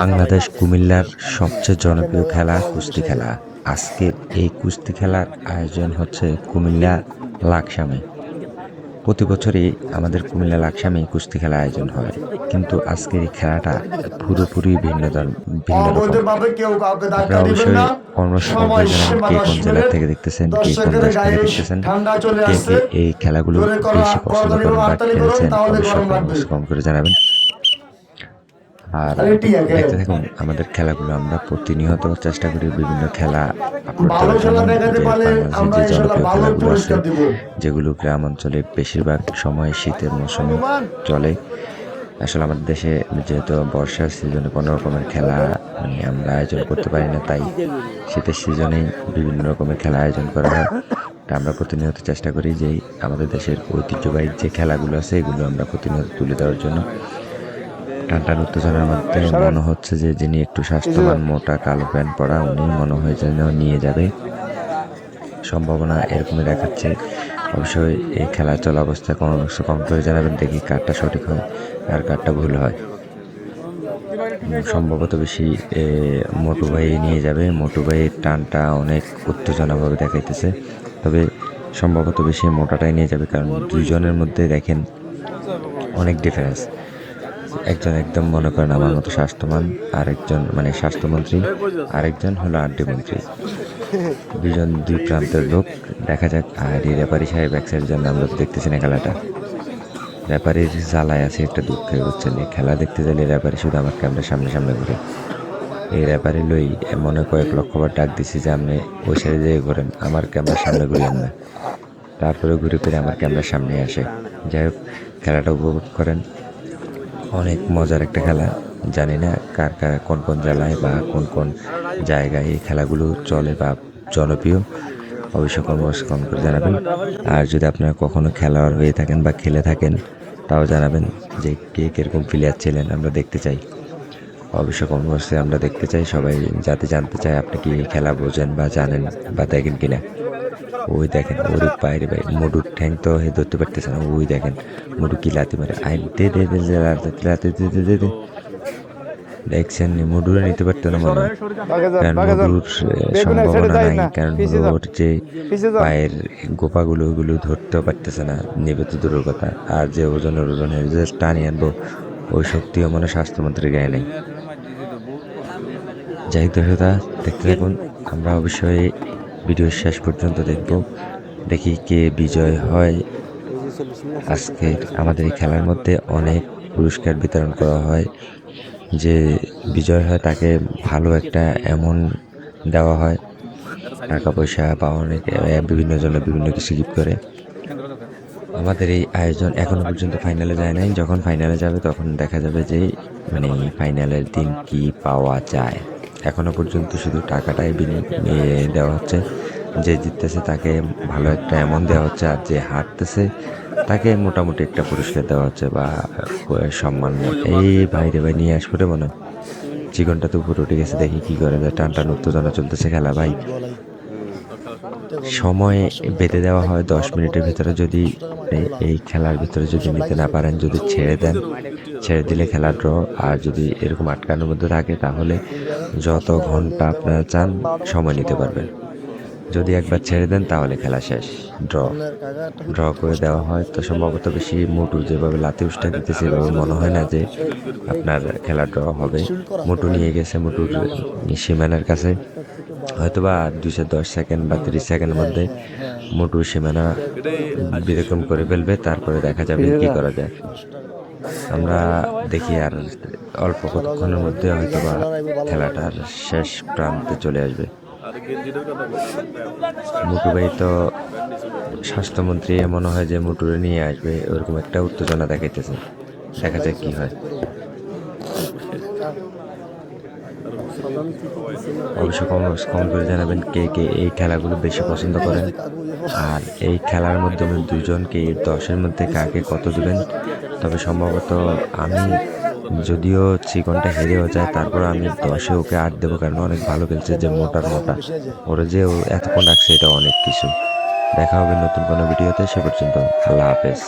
বাংলাদেশ কুমিল্লার সবচেয়ে জনপ্রিয় খেলা কুস্তি খেলা। আজকের এই কুস্তি খেলার আয়োজন হচ্ছে কুমিল্লা লাকসামে। প্রতি বছরই আমাদের কুমিল্লা লাকসামে কুস্তি খেলা আয়োজন হয়। কিন্তু আজকের এই খেলাটা পুরোপুরি ভিন্ন ভিন্ন রকম। আপনারা অবশ্যই কে কোন জেলা থেকে দেখতেছেন কে কোন দেশ থেকে দেখতেছেন কে কে এই খেলাগুলো বেশি পছন্দ করেন বা খেলেছেন অবশ্যই কম করে জানাবেন। আর দেখতে থাকুন আমাদের খেলাগুলো আমরা প্রতিনিয়ত চেষ্টা করি বিভিন্ন খেলা যে জনপ্রিয় খেলাগুলো আছে যেগুলো গ্রাম অঞ্চলে বেশিরভাগ সময় শীতের মৌসুমে চলে। আসলে আমাদের দেশে যেহেতু বর্ষার সিজনে কোনো রকমের খেলা মানে আমরা আয়োজন করতে পারি না তাই শীতের সিজনেই বিভিন্ন রকমের খেলা আয়োজন করা হয়। তা আমরা প্রতিনিয়ত চেষ্টা করি যে আমাদের দেশের ঐতিহ্যবাহী যে খেলাগুলো আছে এগুলো আমরা প্রতিনিয়ত তুলে দেওয়ার জন্য। টান টান উত্তেজনার মধ্যে মনে হচ্ছে যে যিনি একটু স্বাস্থ্যবান মোটা কালো প্যান্ট পরা উনি মনে হয় যেন নিয়ে যাবে। সম্ভাবনা এরকমই দেখাচ্ছে। অবশ্যই এই খেলা চলা অবস্থায় কোনো অংশ কম করে জানাবেন দেখি কারটা সঠিক হয় আর কারটা ভুল হয়। সম্ভবত বেশি মোটু ভাই নিয়ে যাবে। মোটু ভাইয়ের টানটা অনেক উত্তেজনাভাবে দেখাইতেছে। তবে সম্ভবত বেশি মোটাটাই নিয়ে যাবে কারণ দুইজনের মধ্যে দেখেন অনেক ডিফারেন্স একজন একদম মনে করেন আমার মতো স্বাস্থ্যবান, আরেকজন মানে স্বাস্থ্যমন্ত্রী, আরেকজন হলো আড্ডি মন্ত্রী দুজন দুই প্রান্তের লোক, দেখা যাক আর এই রেপারি সাহেব এক জন্য, আমরা তো দেখতেছি না খেলাটা। রেপারির জ্বালায় আছে একটা দুঃখে, বুঝছেন? এই খেলা দেখতে গেলে রেপারি শুধু আমার ক্যামেরার সামনে সামনে ঘুরে। এই রেপারি লই মনে কয়েক লক্ষবার ডাক দিছি যে, আপনি ওই সাইডে যেয়ে ঘোরেন, আমার ক্যামেরার সামনে ঘুরিয়েন না। তারপরে ঘুরে ফিরে আমার ক্যামেরার সামনে আসে। যাই হোক, খেলাটা উপভোগ করেন। অনেক মজার একটা খেলা। জানি না কার কার কোন কোন জেলায় বা কোন কোন জায়গায় এই খেলাগুলো চলে বা জনপ্রিয়, অবশ্যই কর্মস কম করে জানাবেন। আর যদি আপনারা কখনো খেলোয়াড় হয়ে থাকেন বা খেলে থাকেন, তাও জানাবেন যে কে কীরকম প্লেয়ার ছিলেন, আমরা দেখতে চাই। অবশ্য কর্মসূচি আমরা দেখতে চাই, সবাই যাতে জানতে চাই আপনি কি খেলা বোঝেন বা জানেন বা দেখেন কিনা। ওই দেখেন ওর বাইরে ভাই মোটুর ঠ্যাং তো হে ধরতে পারতেছে না ওই দেখেন মোটু কি লাতি মারে আই দে দে দে দে লাতি লাতি দে দে দে দে। দেখছেন মোটুরে নিতে পারতো না মনে কারণ মোটুর সম্ভাবনা নাই কারণ ওর যে পায়ের গোপাগুলো ওগুলো ধরতেও পারতেছে না নেবে তো দূরের কথা। আর যে ওজনের ওজনের যে টানি আনব ওই শক্তিও মনে স্বাস্থ্যমন্ত্রীর গায়ে নেই। যাই হোক দেখতে থাকুন আমরা অবশ্যই ভিডিও শেষ পর্যন্ত দেখব। দেখি কে বিজয় হয়। আজকে আমাদের এই খেলার মধ্যে অনেক পুরস্কার বিতরণ করা হয়। যে বিজয় হয় তাকে ভালো একটা এমন দেওয়া হয়। টাকা পয়সা বা অনেক বিভিন্ন জনে বিভিন্ন কিছু গিফট করে। আমাদের এই আয়োজন এখনও পর্যন্ত ফাইনালে যায় নাই। যখন ফাইনালে যাবে তখন দেখা যাবে যে মানে ফাইনালের দিন কি পাওয়া যায়। এখনও পর্যন্ত শুধু টাকাটাই দেওয়া হচ্ছে। যে জিততেছে তাকে ভালো একটা এমন দেওয়া হচ্ছে আর যে হারতেছে তাকে মোটামুটি একটা পুরস্কার দেওয়া হচ্ছে বা সম্মান। এই বাইরে ভাই, নিয়ে আসব মনে হয়। চিকনটা তো উপরে উঠে গেছে, দেখি কি করে যায়। টান টান উত্তেজনা চলতেছে খেলা, ভাই। সময় বেঁধে দেওয়া হয় দশ মিনিটের ভিতরে যদি এই খেলার ভিতরে যদি নিতে না পারেন, যদি ছেড়ে দেন ছেড়ে দিলে খেলা ড্র। আর যদি এরকম আটকানোর মধ্যে থাকে, তাহলে যত ঘণ্টা আপনারা চান, সময় নিতে পারবেন। যদি একবার ছেড়ে দেন, তাহলে খেলা শেষ, ড্র। ড্র করে দেওয়া হয়, তো সম্ভবত বেশি মোটু যেভাবে লাতি উষ্টা দিতেছে, সেভাবে মনে হয় না যে আপনার খেলা ড্র হবে। মোটু নিয়ে গেছে, মোটুর সীমানার কাছে। হয়তো বা দুইশো দশ সেকেন্ড বা তিরিশ সেকেন্ডের মধ্যে মোটু সীমানা বিরকম করে ফেলবে, তারপরে দেখা যাবে কি করা যায়। আমরা দেখি আর অল্প কতক্ষণের মধ্যে হয়তো বা খেলাটার শেষ প্রান্তে চলে আসবে। মুটু ভাই তো স্বাস্থ্যমন্ত্রী মনে হয় যে মুটুরে নিয়ে আসবে ওরকম একটা উত্তেজনা দেখাইতেছে। দেখা যাক কি হয়। অবশ্য কম কম করে জানাবেন কে কে এই খেলাগুলো বেশি পছন্দ করেন। আর এই খেলার মাধ্যমে দুজনকে দশের মধ্যে কাকে কত দেবেন তবে সম্ভবত আমি যদিও চিকনটা হেরেও যায়, তারপর আমি দশে ওকে আট দেবো কারণ অনেক ভালো খেলছে যে মোটার মোটা। ওর যে এতক্ষণ রাখছে এটা অনেক কিছু। দেখা হবে নতুন কোনো ভিডিওতে, সে পর্যন্ত আল্লাহ হাফেজ।